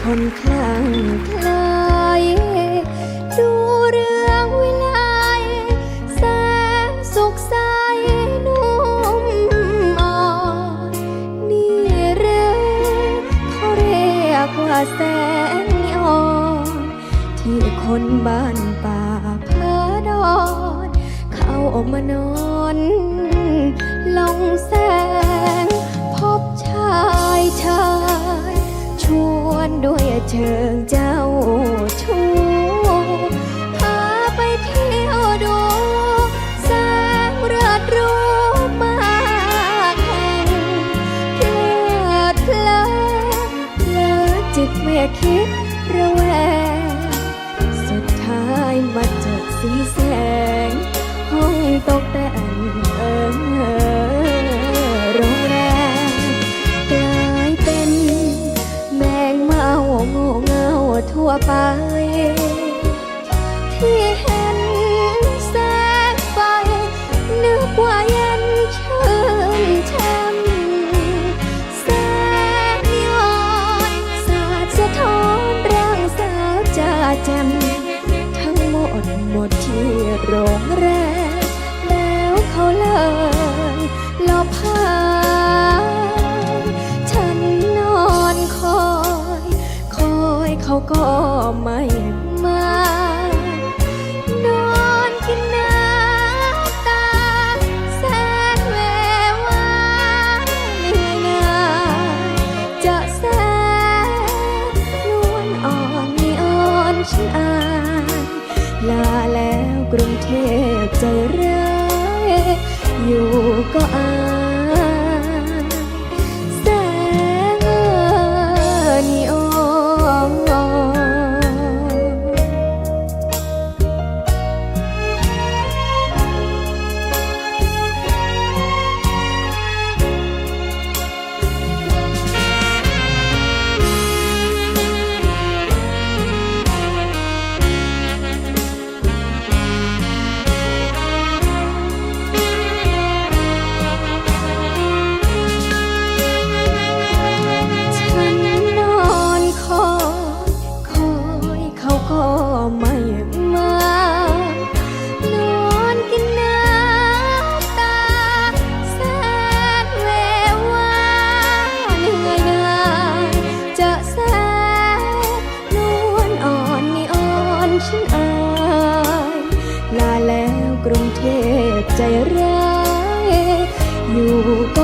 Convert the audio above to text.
คนคลั่งไคล้ดูเรื่องวิไลแสนสุขใสนุ่มอ่อนนี่หรือเขาเรียกว่าแสงอ่อนที่คนบ้านป่าพาดอน เข้าอมานอนลงแส คิดระแวง สุดท้ายมาเจอสีแสง ห้องตกแต่งเออโรงแรมกลายเป็น แมงเมาโง่เงาทั่วไป รงแรมแล้วเขาเลยลบหายฉันนอนคอย คอยเขาก็ไม่มา กรุงเทพใจร ใจร้ายอยู่ก็